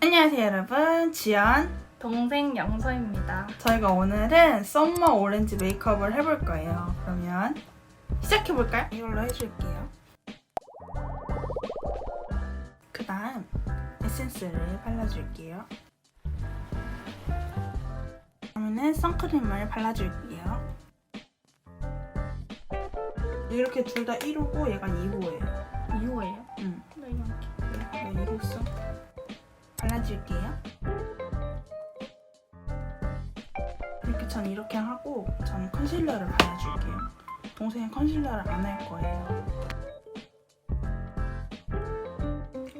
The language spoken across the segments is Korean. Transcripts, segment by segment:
안녕하세요 여러분. 지연. 동생 영서입니다. 저희가 오늘은 썸머 오렌지 메이크업을 해볼 거예요. 그러면 시작해볼까요? 이걸로 해줄게요. 그 다음 에센스를 발라줄게요 그러면은 선크림을 발라줄게요 이렇게 둘 다 1호고 얘가 2호예요 2호예요? 응. 네, 이렇게. 네, 2호 써 발라줄게요 이렇게 전 이렇게 하고 전 컨실러를 발라줄게요. 동생은 컨실러를 안 할 거예요.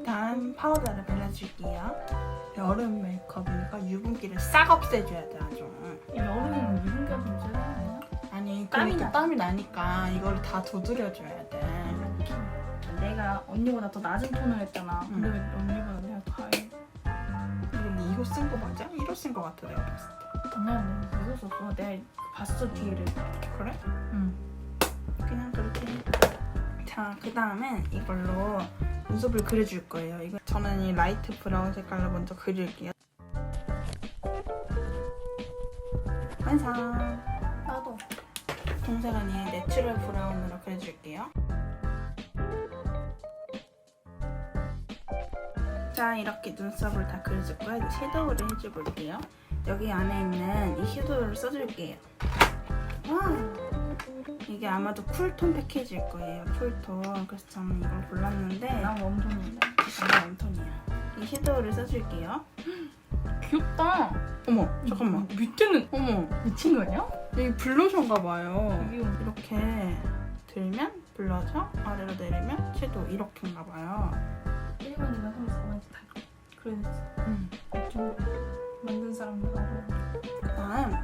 다음 파우더를 발라줄게요. 여름 메이크업이니까 유분기를 싹 없애줘야 돼 아주. 여름은 유분기가 좀 세지 않아요? 아니 땀이 그러니까 나. 땀이 나니까 이거를 다 두드려줘야 돼. 내가 언니보다 더 낮은 톤을 했잖아. 응. 근데 왜 언니보다 내가 더 하얘? 이거 2호 쓴거 맞아? 1호 쓴거 같아 내가 봤을 때. 언니는 내가 무서웠어. 내가 봤어 뒤를. 그래? 응. 그냥 그렇게 자, 그 다음엔 이걸로 눈썹을 그려줄 거예요. 이거 저는 이 라이트 브라운 색깔로 먼저 그릴게요. 완성! 나도. 동생은 이 내추럴 브라운으로 그려줄게요. 자, 이렇게 눈썹을 다 그려줬고요. 이제 섀도우를 해줘볼게요. 여기 안에 있는 이 섀도우를 써줄게요. 와! 이게 아마도 쿨톤 패키지일 거예요. 쿨톤. 그래서 저는 이걸 골랐는데 난 웜톤인데. 이게 웜톤이야. 이 섀도우를 써줄게요. 귀엽다. 어머, 잠깐만. 밑에는 어머, 미친 거 아니야? 여기 블러셔인가 봐요. 여기 이렇게 들면 블러셔, 아래로 내리면 섀도우 이렇게인가 봐요. 1번, 2번, 3번, 4번 다 그랬어. 음. 좀 만든 사람들 하고. 그다음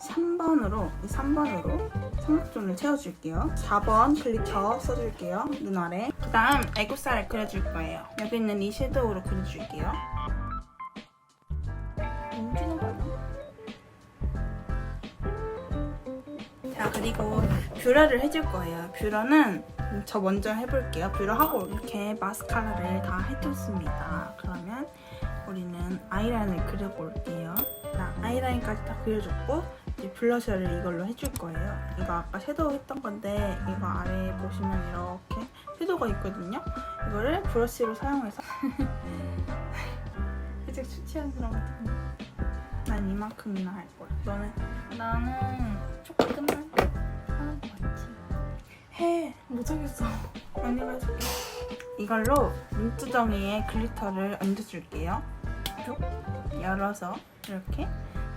3번으로 이 3번으로 삼각존을 채워줄게요. 4번 글리터 써줄게요. 눈 아래. 그다음 애교살을 그려줄 거예요. 여기 있는 이 섀도우로 그려줄게요. 움직이는 거 아니야? 자 그리고 뷰러를 해줄 거예요. 뷰러는 저 먼저 해볼게요. 뷰러하고 이렇게 마스카라를 다 해줬습니다. 그러면 우리는 아이라인을 그려볼 게요. 자 아이라인까지 다 그려줬고 이제 블러셔를 이걸로 해줄 거예요. 이거 아까 섀도우 했던 건데 이거 아래에 보시면 이렇게 섀도우가 있거든요. 이거를 브러쉬로 사용해서 살짝 수치한 사람 같은 거. 난 이만큼이나 할 거야. 너는 나는 조금만 하는 거 같지. 해. 못하겠어. 언니가 해줄게. 이걸로 눈두덩이에 글리터를 얹어줄게요. 쭉 열어서 이렇게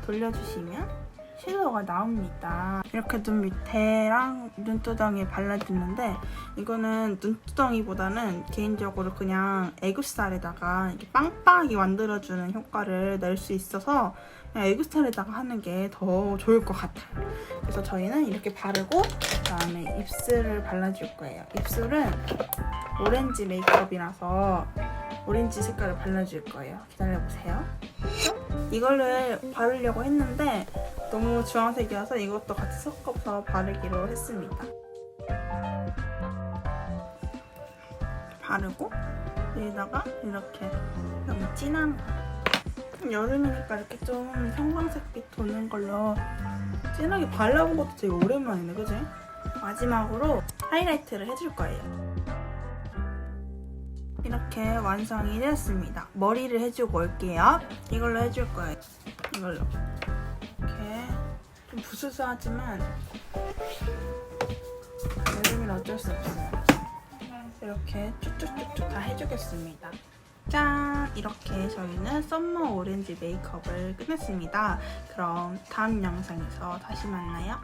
돌려주시면 섀도우가 나옵니다. 이렇게 눈 밑에랑 눈두덩이에 발라주는데 이거는 눈두덩이보다는 개인적으로 그냥 애교살에다가 이렇게 빵빵하게 만들어주는 효과를 낼 수 있어서 그냥 애교살에다가 하는 게 더 좋을 것 같아요. 그래서 저희는 이렇게 바르고 그다음에 입술을 발라줄 거예요. 입술은 오렌지 메이크업이라서 오렌지 색깔을 발라줄 거예요. 기다려보세요. 이거를 바르려고 했는데 너무 주황색이어서 이것도 같이 섞어서 바르기로 했습니다. 바르고 여기다가 이렇게 너무 진한 거. 여름이니까 이렇게 좀 형광색빛 도는 걸로 진하게 발라본 것도 되게 오랜만이네, 그지? 마지막으로 하이라이트를 해줄 거예요. 이렇게 완성이 되었습니다. 머리를 해주고 올게요. 이걸로 해줄 거예요. 이걸로. 좀 부스스하지만 여름이라 어쩔 수 없어요. 이렇게 쭉쭉쭉쭉 다 해주겠습니다. 짠! 이렇게 저희는 썸머 오렌지 메이크업을 끝냈습니다. 그럼 다음 영상에서 다시 만나요.